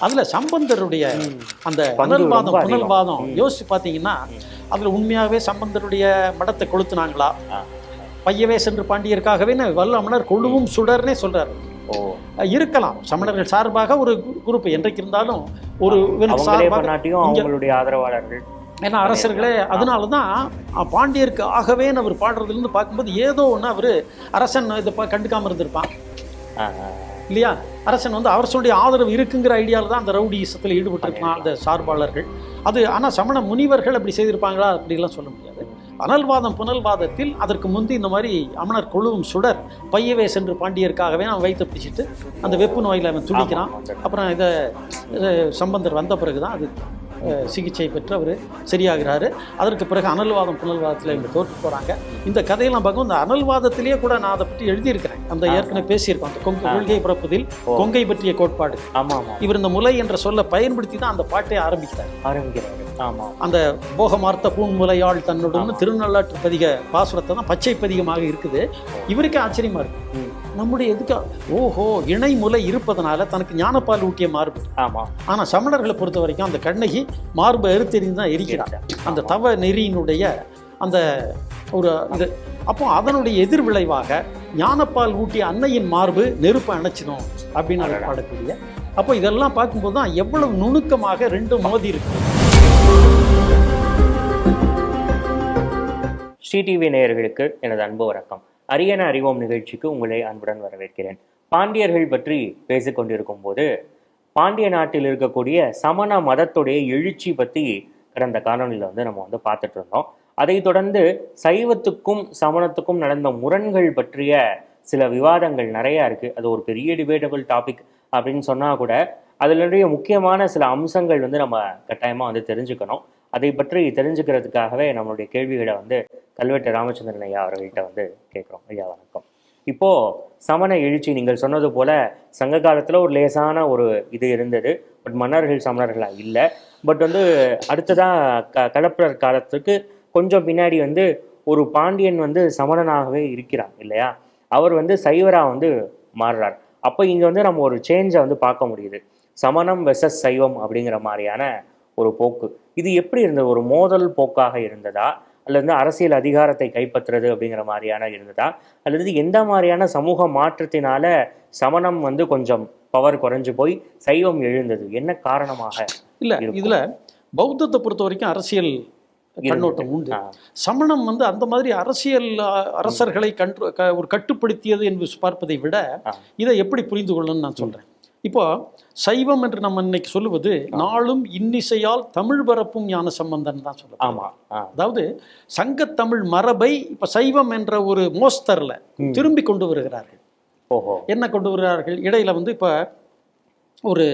அதுல சம்பந்தருடைய அந்த புனல்வாதம். புனல்வாதம் யோசிச்சு பார்த்தீங்கன்னா அதுல உண்மையாவே சம்பந்தருடைய மடத்தை கொளுத்துனாங்களா. பையவே சென்று பாண்டியருக்காகவே வல்லமனர் கொழுவும் சுடர்னே சொல்றாரு. இருக்கலாம். சமணர்கள் சார்பாக ஒரு குரூப் என்றைக்கு இருந்தாலும் ஒரு அவங்களுடைய ஆதரவாளர்கள். ஏன்னா அரசர்களே அதனால தான் பாண்டியருக்கு ஆகவே அவர் பாடுறதுலேருந்து பார்க்கும்போது ஏதோ ஒன்று அவர் அரசன் இதை பா- கண்டுக்காம இருந்திருப்பான். இல்லையா? அரசன் வந்து அரசனுடைய ஆதரவு இருக்குங்கிற ஐடியாவில் தான் அந்த ரவுடிசத்தில் ஈடுபட்டிருக்கலாம் அந்த சார்பாளர்கள். அது ஆனால் சமண முனிவர்கள் அப்படி செய்திருப்பாங்களா? அப்படிலாம் சொல்ல முடியாது. அனல்வாதம் புனல்வாதத்தில் அதற்கு முந்தி இந்த மாதிரி அமணர் கொழுவும் சுடர் பையவே சென்று பாண்டியருக்காகவே அவன் வைத்து பிடிச்சிட்டு அந்த வெப்பு நோயில் அவன் துடிக்கிறான். அப்புறம் இதை சம்பந்தர் வந்த பிறகு தான் அது சிகிச்சை பெற்று அவர் சரியாகிறாரு. அதற்கு பிறகு அனல்வாதம் புனல்வாதத்தில் இவங்க தோற்று போகிறாங்க இந்த கதையெல்லாம் பார்க்கும் இந்த அனல்வாதத்திலேயே கூட நான் அதை பற்றி எழுதியிருக்கிறேன். அந்த ஏற்கனவே பேசியிருக்கோம். அந்த கொங்கு கொள்கை பிறப்பதில் கொங்கை பற்றிய கோட்பாடு. ஆமா ஆமா. இவர் இந்த முலை என்ற சொல்லை பயன்படுத்தி தான் அந்த பாட்டை ஆரம்பிக்கிறார். ஆரம்பிக்கிறாரு. ஆமா. அந்த போகமார்த்த பூன்முலையாள் தன்னுடன் திருநள்ளாற்று பதிக பாசுரத்தை தான் பச்சை பதிகமாக இருக்குது. இவருக்கே ஆச்சரியமா இருக்கு. நம்முடைய எதுக்கு? ஓஹோ இணை முலை இருப்பதனால தனக்கு ஞானப்பால் ஊட்டிய மார்பு. ஆமா. ஆனா சமணர்களை பொறுத்த வரைக்கும் அந்த கண்ணகி மார்பை எரித்தெறிந்து தான் எரிக்கிறார் அந்த தவ நெறியினுடைய அந்த ஒரு இது. அப்போ அதனுடைய எதிர்விளைவாக ஞானப்பால் ஊட்டிய அன்னையின் மார்பு நெருப்பை அணைச்சிடும் அப்படின்னு பாடக்கூடிய. அப்போ இதெல்லாம் பார்க்கும்போது தான் எவ்வளவு நுணுக்கமாக ரெண்டும் மோதி இருக்கு. ஸ்ரீ டிவி நேயர்களுக்கு எனது அன்பு வணக்கம். அரியன அறிவோம் நிகழ்ச்சிக்கு உங்களை அன்புடன் வரவேற்கிறேன். பாண்டியர்கள் பற்றி பேசிக்கொண்டிருக்கும் போது பாண்டிய நாட்டில் இருக்கக்கூடிய சமண மதத்துடைய எழுச்சி பற்றி கடந்த காணொலியில் வந்து நம்ம வந்து பார்த்துட்டு இருந்தோம். அதை தொடர்ந்து சைவத்துக்கும் சமணத்துக்கும் நடந்த முரண்கள் பற்றிய சில விவாதங்கள் நிறையா இருக்குது அது ஒரு பெரிய டிபேட்டபிள் டாபிக் அப்படின்னு சொன்னால் கூட அதிலுடைய முக்கியமான சில அம்சங்கள் வந்து நம்ம கட்டாயமாக வந்து தெரிஞ்சுக்கணும். அதை பற்றி தெரிஞ்சுக்கிறதுக்காகவே நம்மளுடைய கேள்விகளை வந்து கல்வெட்டு ராமச்சந்திரன் ஐயா அவர்கள்ட்ட வந்து கேட்குறோம். ஐயா வணக்கம். இப்போ சமண எழுச்சி நீங்கள் சொன்னது போல சங்க காலத்தில் ஒரு லேசான ஒரு இது இருந்தது. பட் மன்னர்கள் சமணர்களா? இல்லை. பட் வந்து அடுத்ததாக க களப்பிரர் காலத்துக்கு கொஞ்சம் பின்னாடி வந்து ஒரு பாண்டியன் வந்து சமணனாகவே இருக்கிறார் இல்லையா? அவர் வந்து சைவராக வந்து மாறுறார். அப்போ இங்கே வந்து நம்ம ஒரு சேஞ்சை வந்து பார்க்க முடியுது. சமணம் வெசஸ் சைவம் அப்படிங்கிற மாதிரியான ஒரு போக்கு. இது எப்படி இருந்தது? ஒரு மோதல் போக்காக இருந்ததா? அல்லது அரசியல் அதிகாரத்தை கைப்பற்றுறது அப்படிங்கிற மாதிரியான இருந்ததா? அல்லது எந்த மாதிரியான சமூக மாற்றத்தினால சமணம் வந்து கொஞ்சம் பவர் குறைஞ்சு போய் சைவம் எழுந்தது? என்ன காரணமாக இல்ல. இதுல பௌத்தத்தை பொறுத்த வரைக்கும் அரசியல் கண்ணோட்டம் உண்டு. சமணம் வந்து அந்த மாதிரி அரசியல் அரசர்களை கன்று ஒரு கட்டுப்படுத்தியது என்று பார்ப்பதை விட. இதை எப்படி புரிந்து கொள்ளணும்னு நான் சொல்றேன். இப்போ சைவம் என்று நம்ம இன்னைக்கு சொல்லுவது நாளும் இன்னிசையால் தமிழ் பரப்பும் ஞான சம்பந்தன் தான் சொல்லுவோம் ஆமா ஆ, அதாவது சங்கத்தமிழ் மரபை இப்ப சைவம் என்ற ஒரு மோஸ்தர்ல. திரும்பி கொண்டு வருகிறார்கள். ஓஹோ. என்ன கொண்டு வருகிறார்கள்? இடையில வந்து இப்ப ஒரு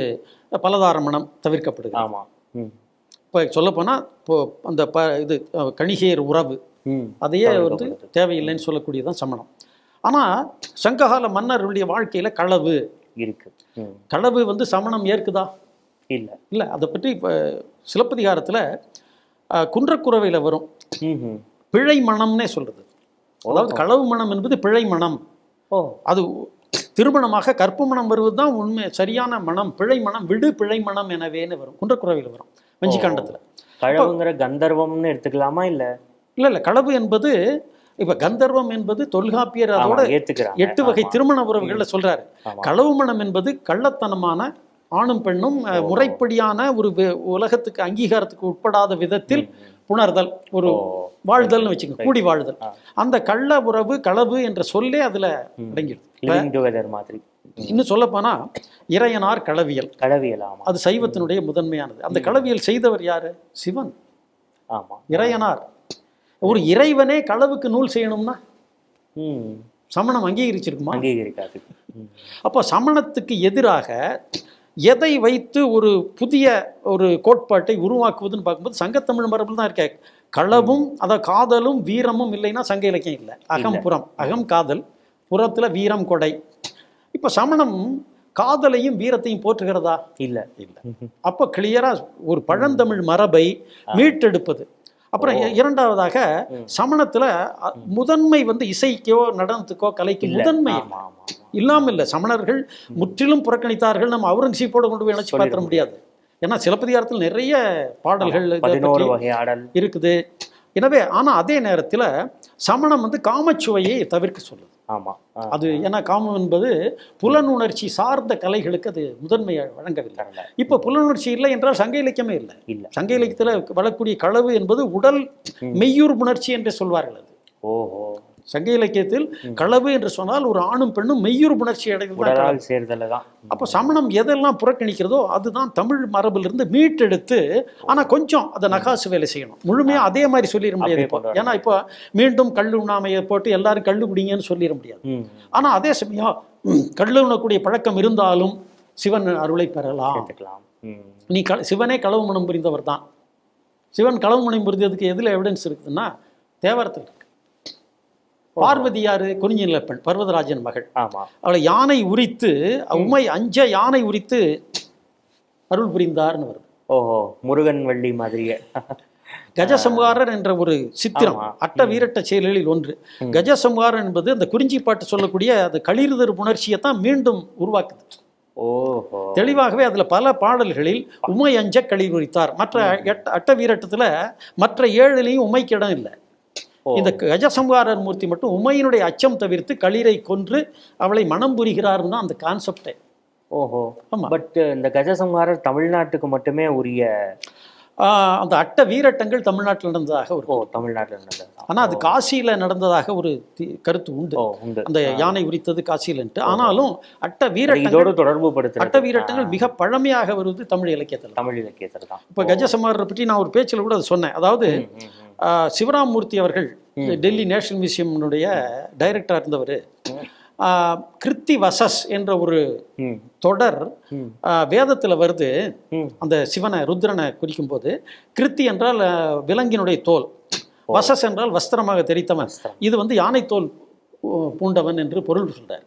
பலதாரமணம் தவிர்க்கப்படுகிறது. ஆமா ம். இப்போ சொல்லப்போனால் இப்போ அந்த ப இது கணிகையர் உறவு. அதையே வந்து தவிர்க்கப்படுது. தேவையில்லைன்னு சொல்லக்கூடியதான் சமணம். ஆனால் சங்ககால மன்னருடைய வாழ்க்கையில களவு இருக்கு. களவு வந்து சமணம் ஏற்குதா? இல்ல. இல்லை அதை பற்றி இப்போ சிலப்பதிகாரத்தில் குன்றக்குறவையில் வரும். பிழை மணம்னே சொல்றது. அதாவது களவு மணம் என்பது பிழை மணம் ஓ. அது திருமணமாக கற்பு மணம் வருவது தான் உண்மை சரியான மனம். பிழை மனம் விடு பிழை மனம் எனவேன்னு வரும். குன்றக்குறவையில் வரும். வஞ்சிக்காண்டத்தில். கழவுங்கிற கந்தர்வம்னு எடுத்துக்கலாமா இல்ல? இல்லை இல்லை. களவு என்பது இப்போ கந்தர்வம் என்பது தொல்காப்பியர் அதோட எட்டு வகை திருமண உறவுகள்ல சொல்றாரு. களவு மணம் என்பது கள்ளத்தனமான ஆணும் பெண்ணும் முறைப்படியான ஒரு உலகத்துக்கு அங்கீகாரத்துக்கு உட்படாத விதத்தில் புணர்தல் ஒரு வாழ்தல்னு வச்சுக்கோங்க கூடி வாழ்தல். அந்த கள்ள உறவு களவு என்ற சொல்லே அதுல அடங்கிடுது மாதிரி. இன்னும் சொல்லப்போனா இறையனார் களவியல். களவியல் அது சைவத்தினுடைய முதன்மையானது. அந்த களவியல் செய்தவர் யாரு? சிவன். ஆமா. இறையனார். ஒரு இறைவனே களவுக்கு நூல் செய்யணும்னா? சமணம் அங்கீகரிச்சிருக்குமா? அங்கீகரிக்காது. அப்போ சமணத்துக்கு எதிராக எதை வைத்து ஒரு புதிய ஒரு கோட்பாட்டை உருவாக்குவதுன்னு பார்க்கும்போது சங்கத்தமிழ் மரபில் தான் இருக்க. களவும் அத காதலும் வீரமும் இல்லைன்னா சங்க இலக்கியம் இல்லை. அகம் புறம் அகம் காதல் புறத்துல வீரம் கொடை. இப்போ சமணம் காதலையும் வீரத்தையும் போற்றுகிறதா? இல்ல. இல்லை. அப்போ கிளியரா ஒரு பழந்தமிழ் மரபை மீட்டெடுப்பது. அப்புறம் இரண்டாவதாக சமணத்துல முதன்மை வந்து இசைக்கோ நடனத்துக்கோ கலைக்கு முதன்மை. இல்லாமல் இல்லை. சமணர்கள் முற்றிலும் புறக்கணித்தார்கள். நம்ம அவுரங்கசீப்போட கொண்டு போய் இணைச்சு பார்த்துட முடியாது. ஏன்னா சிலப்பதிகாரத்தில் நிறைய பாடல்கள் இருக்குது. எனவே ஆனா அதே நேரத்துல சமணம் வந்து காமச்சுவையை தவிர்க்க சொல்லுது. ஆமா. ஆ, அது ஏன்னா காமம் என்பது புலனுணர்ச்சி சார்ந்த கலைகளுக்கு அது முதன்மையை வழங்கவில்லை. இப்போ புலனுணர்ச்சி இல்லை என்றால் சங்க இலக்கியமே இல்லை. இல்ல. சங்க இலக்கியத்தில் வரக்கூடிய களவு என்பது உடல். மெய்யூர் உணர்ச்சி என்று சொல்வார்கள் அது. ஓஹோ. சங்க இலக்கியத்தில் களவு என்று சொன்னால் ஒரு ஆணும் பெண்ணும் தான் களவு. உடலால் சேர்தல தான் அப்போ சமணம் எதெல்லாம் புறக்கணிக்கிறதோ அதுதான் தமிழ் மரபிலிருந்து மீட்டெடுத்து ஆனா கொஞ்சம் அதை நகாசு வேலை செய்யணும். முழுமையா அதே மாதிரி சொல்லிட முடியாது இப்போ. ஏன்னா இப்போ மீண்டும் கள்ளு உண்ணாமையை போட்டு எல்லாரும் குடிங்கன்னு சொல்லிட முடியாது. ம். ஆனா அதே சமயம் கள்ளு உண்ணக்கூடிய பழக்கம் இருந்தாலும் சிவன் அருளை பெறலாம். நீ க சிவனே களவு மனம் புரிந்தவர் தான். சிவன் களவு மனம் புரிந்ததுக்கு எதுல எவிடன்ஸ் இருக்குதுன்னா தேவாரத்தில் இருக்கு. பார்வதி யாரு? குறிஞ்சி பர்வதராஜன் மகள். ஆமா. அவளை யானை உரித்து உமை அஞ்ச யானை உரித்து அருள் புரிந்தார்னு வருது. ஓஹோ முருகன் வள்ளி மாதிரியே. கஜசம்ஹாரர் என்ற ஒரு சித்திரம். அட்ட வீரட்ட செயல்களில் ஒன்று. ம். கஜசம்ஹாரர் என்பது அந்த குறிஞ்சி பாட்டு சொல்லக்கூடிய அந்த களிறுதர் உணர்ச்சியை தான் மீண்டும் உருவாக்குது. ஓஹோ. தெளிவாகவே அதுல பல பாடல்களில் உமை அஞ்ச களிர் உரித்தார். மற்ற எட்ட அட்ட வீரட்டத்துல மற்ற ஏழுலையும் உமைக்கு இடம் இல்லை. ஓ. இந்த கஜசம்ஹாரர் மூர்த்தி மட்டும் உமையினுடைய அச்சம் தவிர்த்து களிரை கொன்று அவளை மனம் புரிகிறார்னு தான் அந்த கான்செப்டே ஓஹோ. ஆமா. பட் இந்த கஜசம்ஹாரர் தமிழ்நாட்டுக்கு மட்டுமே உரிய அந்த அட்ட வீரட்டங்கள் தமிழ்நாட்டில் நடந்ததாக ஒரு தமிழ்நாட்டுல நடந்தது. ஆனா அது காசியில நடந்ததாக ஒரு கருத்து உண்டு. அந்த யானை உரித்தது காசியிலன்ட்டு. ஆனாலும் அட்ட வீரட்டங்கள் தொடர்பு படுத்துறது. அட்ட வீரட்டங்கள் மிக பழமையாக வருவது தமிழ் இலக்கியத்தில். தமிழ் இலக்கியத்தில் தான். இப்போ கஜசமாரரை பற்றி நான் ஒரு பேச்சில் கூட அதை சொன்னேன். அதாவது சிவராமூர்த்தி அவர்கள் டெல்லி நேஷனல் மியூசியம்னுடைய டைரக்டராக இருந்தவர். கிருத்தி வசஸ் என்ற ஒரு தொடர் வேதத்தில் வருது. அந்த சிவனை ருத்ரனை குறிக்கும்போது கிருத்தி என்றால் விலங்கினுடைய தோல். வசஸ் என்றால் வஸ்திரமாக தெரித்தவன். இது வந்து யானை தோல் பூண்டவன் என்று பொருள் சொல்றார்.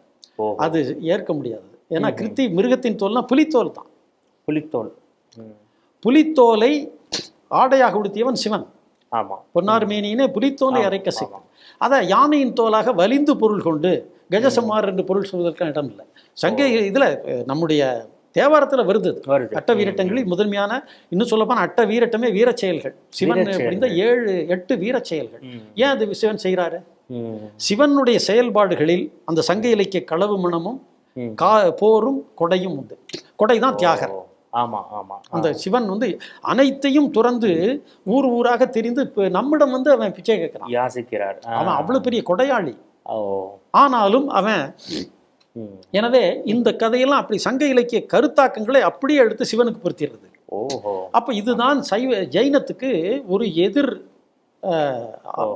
அது ஏற்க முடியாது. ஏன்னா கிருத்தி மிருகத்தின் தோல்னா புலித்தோல் தான். புலித்தோல். புலித்தோலை ஆடையாக உடுத்தியவன் சிவன். ஆமா. பொன்னார் மேனியினே புலித்தோலை அரைக்க ஆமா. செய்யும் அதை யானையின் தோலாக வலிந்து பொருள் கொண்டு கஜசமார் என்று பொருள் சொல்வதற்கான இடம் இல்லை. சங்க இதுல நம்முடைய தேவாரத்துல வருது அட்ட வீரட்டங்களில் முதன்மையான இன்னும் சொல்லப்போனா அட்ட வீரட்டமே வீரச் செயல்கள். சிவன் புரிந்த ஏழு எட்டு வீரச் செயல்கள். ஏன் அது சிவன் செய்கிறாரு? சிவனுடைய செயல்பாடுகளில் அந்த சங்க இலக்கிய களவு மனமும். கா போரும் கொடையும் உண்டு. கொடை தான் தியாகர். ஆமா ஆமா. அந்த சிவன் வந்து அனைத்தையும் துறந்து ஊர் ஊராக தெரிந்து இப்ப நம்மிடம் வந்து அவன் பிச்சை கேட்கிறான். யாசிக்கிறார். அவன் அவ்வளவு பெரிய கொடையாளி. ஆனாலும் அவன். எனவே இந்த கதையெல்லாம் அப்படி சங்க இலக்கிய கருத்தாக்கங்களை அப்படியே எடுத்து சிவனுக்கு பொருத்திடுறது. அப்ப இதுதான் சைவ ஜைனத்துக்கு ஒரு எதிர்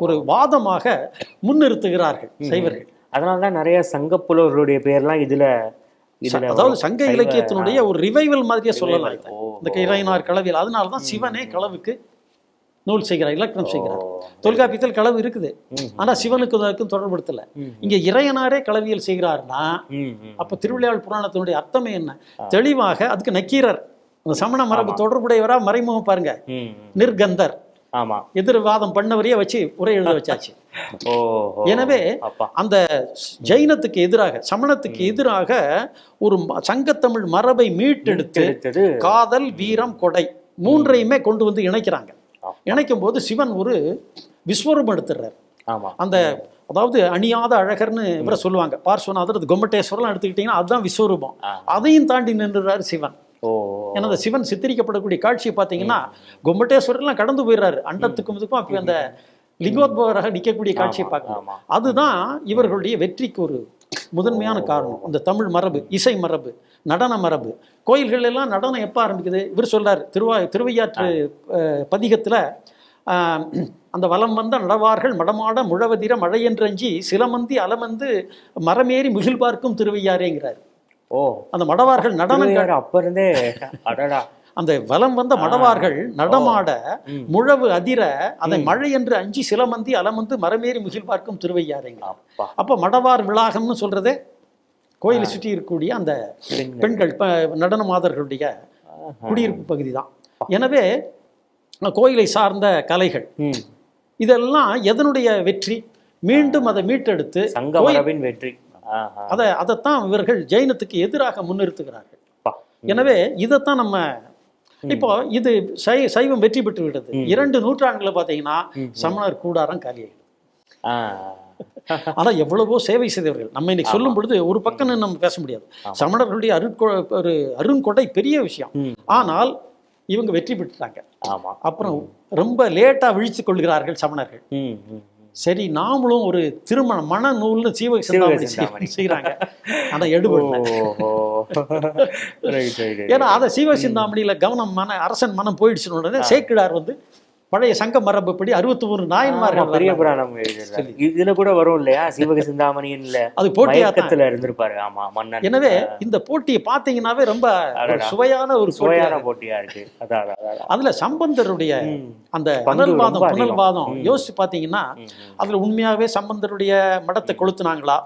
ஒரு வாதமாக முன்னிறுத்துகிறார்கள் சைவர்கள். அதனால தான் நிறைய சங்க புலவர்களுடைய பேர்லாம் இதுல அதாவது. சங்க இலக்கியத்தினுடைய ஒரு ரிவைவல் மாதிரியே சொல்லலாம் இந்த கைலாயினார் களவியல் அதனால தான் சிவனே களவுக்கு நூல் செய்கிறார் இலக்கணம் செய்கிறார். தொல்காப்பியத்தில் களவு இருக்குது. ஆனா சிவனுக்கு அதற்கும் தொடர்படுத்தல. இங்க இறையனாரே களவியல் செய்கிறார்னா. அப்ப திருவிளையாடல் புராணத்தினுடைய அர்த்தமே என்ன? தெளிவாக அதுக்கு நக்கீரர் அந்த சமண மரபு தொடர்புடையவரா மறைமுகம் பாருங்க. நிர்கந்தர். ஆமா. எதிர்வாதம் பண்ணவரையே வச்சு உரை எழுத வச்சாச்சு. எனவே அந்த ஜைனத்துக்கு எதிராக சமணத்துக்கு எதிராக ஒரு சங்கத்தமிழ் மரபை மீட்டெடுத்து காதல் வீரம் கொடை மூன்றையுமே கொண்டு வந்து இணைக்கிறாங்க. இணைக்கும் போது சிவன் ஒரு விஸ்வரூபம் எடுத்துடுறார். அந்த அதாவது அணியாத அழகர்னு இவரை சொல்லுவாங்க. பார்ஸ்வநாதர் அது எடுத்துக்கிட்டீங்கன்னா அதுதான் விஸ்வரூபம். அதையும் தாண்டி நின்றுறாரு சிவன். ஓ. ஏன்னா அந்த சிவன் சித்தரிக்கப்படக்கூடிய காட்சியை பார்த்தீங்கன்னா கொம்பட்டேஸ்வரர்லாம் கடந்து போயிடுறாரு. அண்டத்துக்கும் இதுக்கும் அப்படி அந்த லிங்கோத்பவராக நிற்கக்கூடிய காட்சியை பார்க்கலாம் அதுதான் இவர்களுடைய வெற்றிக்கு ஒரு முதன்மையான காரணம். அந்த தமிழ் மரபு இசை மரபு நடன மரபு. கோயில்கள் எல்லாம் நடனம் எப்போ ஆரம்பிக்குது? இவர் சொல்றாரு திருவா திருவையாற்று பதிகத்துல ஆஹ், அந்த வலம் வந்த நடவார்கள் மடமாட முழவதிர மழையென்றஞ்சி சிலமந்தி அலமந்து மரமேறி முகில் பார்க்கும் திருவையாறேங்கிறார். ஓ. அந்த மடவார்கள் நடனம் அப்ப இருந்தே அடடா. அந்த வலம் வந்த மடவார்கள் நடமாட. முழவு அதிர அதை மழை என்று அஞ்சி சிலமந்தி அலமந்து மரமேறி முகில் பார்க்கும் திருவையாறேங்கிறார் அப்பா. மடவார் விளாகம்னு சொல்றதே கோயிலை சுற்றி இருக்கக்கூடிய அந்த பெண்கள். நடன மாதர்களுடைய. குடியிருப்பு பகுதி தான் எனவே கோயிலை சார்ந்த கலைகள். இதெல்லாம் எதனுடைய வெற்றி? மீண்டும் அதை மீட்டெடுத்து சங்க கோயில் மரபின் வெற்றி. அதை அதைத்தான் இவர்கள் ஜெயினத்துக்கு எதிராக முன்னிறுத்துகிறார்கள். எனவே இதைத்தான் நம்ம இப்போ இது சை சைவம் வெற்றி பெற்று விட்டது. இரண்டு நூற்றாண்டுல பாத்தீங்கன்னா. சமணர் கூடாரம் காலியாயிடுது ஆ. ஆனா எவ்வளவோ சேவை செய்தவர்கள் நம்ம இன்னைக்கு சொல்லும் பொழுது ஒரு பக்கம் நம்ம பேச முடியாது. சமணர்களுடைய அருட்கொ ஒரு அருங்கொடை பெரிய விஷயம். ஆனால் இவங்க வெற்றி பெற்றுட்டாங்க ஆமா அப்புறம் ரொம்ப லேட்டா விழித்துக் கொள்கிறார்கள் சமணர்கள். சரி நாமளும் ஒரு திருமண மன நூல்னு சீவக சிந்தாமணி. செய்யறாங்க ஆனா எடுபடல. ஏன்னா அதை சீவக சிந்தாமணியில கவனம் மன அரசன் மனம் போயிடுச்சுன்னு உடனே சேக்கிழார் வந்து பழைய சங்க மரபுப்படி அறுபத்தி மூணு நாயன்மார்கள் பெரிய. புராணம். இதுல கூட வரும் இல்லையா சிவக சிந்தாமணியின்ல அது போட்டியா தான் மயக்கத்துல இருந்திருப்பாரு ஆமா மன்னன் எனவே இந்த போட்டியை பார்த்தீங்கன்னாவே ரொம்ப. சுவையான ஒரு சுவையான போட்டியா இருக்கு அதான். அதுல சம்பந்தருடைய அந்த. புனல்வாதம் ம். யோசிச்சு பாத்தீங்கன்னா. அதுல உண்மையாவே சம்பந்தருடைய மடத்தை கொளுத்துனாங்களா.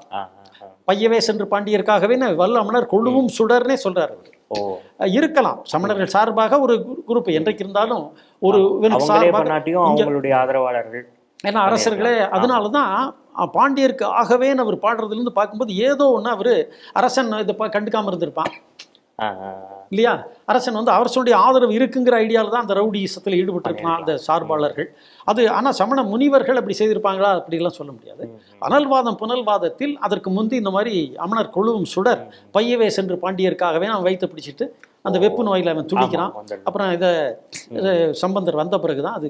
பையவே சென்று பாண்டியருக்காகவே வல்லமனர் கொழுவும் சுடர்னே சொல்றாரு இருக்கலாம். சமணர்கள் சார்பாக ஒரு குரூப். என்றைக்கு இருந்தாலும் ஒரு அவங்களுடைய ஆதரவாளர்கள் ஏன்னா அரசர்களே அதனால தான் பாண்டியருக்கு ஆகவே அவர் பாடுறதுல இருந்து பார்க்கும்போது ஏதோ ஒண்ணு அவரு அரசன் இதை பா- கண்டுக்காம இருந்திருப்பான். இல்லையா? அரசன் வந்து அரசனுடைய ஆதரவு இருக்குங்கிற ஐடியால தான் அந்த ரவுடிசத்தில் ஈடுபட்டிருக்கலாம் அந்த சார்பாளர்கள். அது ஆனா சமண முனிவர்கள் அப்படி செய்திருப்பாங்களா? அப்படிலாம் சொல்ல முடியாது. அனல்வாதம் புனல்வாதத்தில் அதற்கு முந்தி இந்த மாதிரி அமனர் கொழுவும் சுடர் பையவே சென்று பாண்டியருக்காகவே அவன் வைத்து பிடிச்சிட்டு அந்த வெப்பு நோயில அவன் துடிக்கிறான். அப்புறம் இதை சம்பந்தர் வந்த பிறகுதான் அது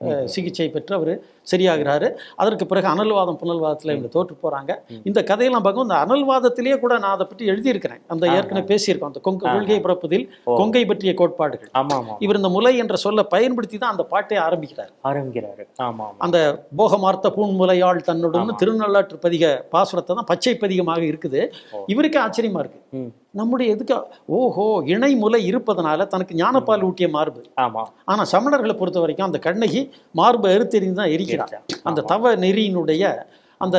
அஹ், சிகிச்சை பெற்று அவர் சரியாகிறாரு. அதற்கு பிறகு அனல்வாதம் புனல்வாதத்தில் இவங்க தோற்று போறாங்க. இந்த கதையெல்லாம் பார்க்கும் இந்த அனல்வாதத்திலேயே கூட நான் அதை பற்றி எழுதியிருக்கிறேன். அந்த ஏற்கனவே பேசியிருக்கோம். அந்த கொங்கு கொள்கை பிறப்பதில். கொங்கை பற்றிய கோட்பாடுகள். இவர் இந்த முலை என்ற சொல்லை பயன்படுத்தி தான் அந்த பாட்டை ஆரம்பிக்கிறார். ஆரம்பிக்கிறாரு. அந்த போகமார்த்த பூன்முலையாள் தன்னுடன் திருநள்ளாற்று பதிக பாசுரத்தை தான் பச்சை பதிகமாக இருக்குது. இவருக்கே ஆச்சரியமா இருக்கு. நம்முடைய எதுக்கு? ஓஹோ இணை முலை இருப்பதனால தனக்கு ஞானப்பால் ஊட்டிய மார்பு. ஆமா. ஆனா சமணர்களை பொறுத்த வரைக்கும் அந்த கண்ணகி மார்பு அறுத்தெறிந்து தான் எரிக்கிறான் அந்த. தவ நெறியினுடைய அந்த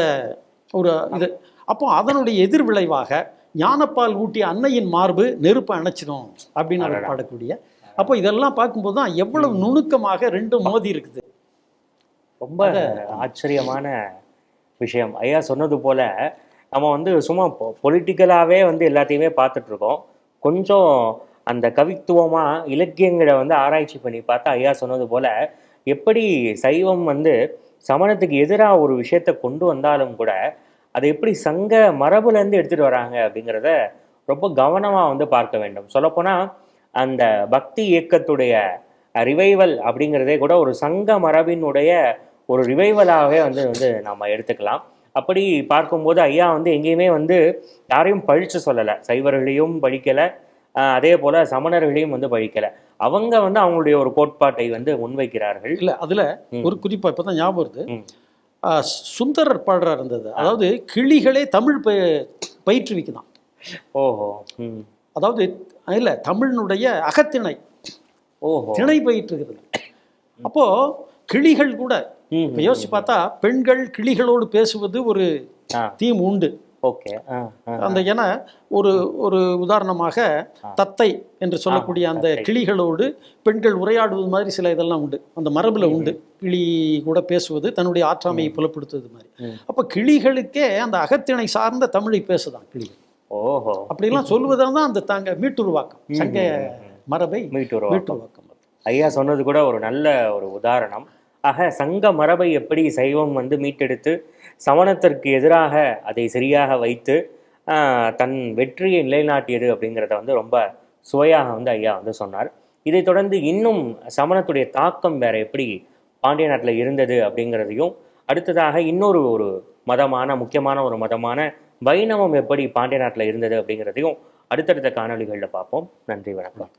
ஒரு இது. அப்போ அதனுடைய எதிர் விளைவாக ஞானப்பால் ஊட்டிய அன்னையின் மார்பு நெருப்பு அணைச்சிடும் அப்படின்னு அவர். பாடக்கூடிய. அப்போ இதெல்லாம் பார்க்கும்போது தான் எவ்வளவு நுணுக்கமாக ரெண்டும் மோதி இருக்குது. ரொம்ப ஆச்சரியமான விஷயம். ஐயா சொன்னது போல நம்ம வந்து சும்மா பொலிட்டிக்கலாகவே வந்து எல்லாத்தையுமே பார்த்துட்டு இருக்கோம் கொஞ்சம் அந்த கவித்துவமா இலக்கியங்களை வந்து ஆராய்ச்சி பண்ணி பார்த்தா ஐயா சொன்னது போல எப்படி சைவம் வந்து சமணத்துக்கு எதிராக ஒரு விஷயத்த கொண்டு வந்தாலும் கூட அதை எப்படி சங்க மரபுலேருந்து எடுத்துகிட்டு வராங்க அப்படிங்கிறத ரொம்ப கவனமாக வந்து பார்க்க வேண்டும். சொல்லப்போனால் அந்த பக்தி இயக்கத்துடைய ரிவைவல் அப்படிங்கிறதே கூட ஒரு சங்க மரபினுடைய ஒரு ரிவைவலாகவே வந்து வந்து நம்ம எடுத்துக்கலாம். அப்படி பார்க்கும்போது ஐயா வந்து எங்கேயுமே வந்து யாரையும் பழிச்சு சொல்லலை. சைவர்களையும் பழிக்கலை. அதே போல் சமணர்களையும் வந்து பழிக்கலை. அவங்க வந்து அவங்களுடைய ஒரு கோட்பாட்டை வந்து முன்வைக்கிறார்கள். இல்ல அதுல. ஒரு குறிப்பா இப்பதான் ஞாபகம் வருது. சுந்தரர் பாடுறார் இருந்தது. அதாவது கிளிகளே தமிழ் பயிற்றுவிக்குதான். ஓஹோ அதாவது இல்ல தமிழினுடைய அகத்திணை. ஓஹோ. திணை பயிற்றுகிறது. அப்போ கிளிகள் கூட இப்ப யோசிச்சு பார்த்தா பெண்கள் கிளிகளோடு பேசுவது ஒரு தீம் உண்டு. ஓகே. அந்த என ஒரு ஒரு உதாரணமாக தத்தை என்று சொல்லக்கூடிய அந்த. கிளிகளோடு பெண்கள் உரையாடுவது மாதிரி சில இதெல்லாம் உண்டு. அந்த மரபுல உண்டு. கிளி கூட பேசுவது தன்னுடைய ஆற்றாமையை புலப்படுத்துவது மாதிரி. அப்ப கிளிகளுக்கே அந்த அகத்திணை சார்ந்த தமிழை பேசுதான் கிளிகள் ஓஹோ. அப்படிலாம் சொல்லுவதால் தான் அந்த தாங்க மீட்டுருவாக்கம். சங்க மரபை மீட்டுருவாக்கம். ஐயா சொன்னது கூட ஒரு நல்ல ஒரு உதாரணம். ஆக சங்க மரபை எப்படி சைவம் வந்து மீட்டெடுத்து சமணத்திற்கு எதிராக அதை சரியாக வைத்து தன் வெற்றியை நிலைநாட்டியது அப்படிங்கிறத வந்து ரொம்ப சுவையாக வந்து ஐயா வந்து சொன்னார். இதைத் தொடர்ந்து இன்னும் சமணத்துடைய தாக்கம் வேற எப்படி பாண்டிய நாட்டில் இருந்தது அப்படிங்கிறதையும் அடுத்ததாக இன்னொரு ஒரு மதமான முக்கியமான ஒரு மதமான வைணவம் எப்படி பாண்டிய நாட்டில் இருந்தது அப்படிங்கிறதையும் அடுத்தடுத்த காணொளிகளில் பார்ப்போம். நன்றி வணக்கம்.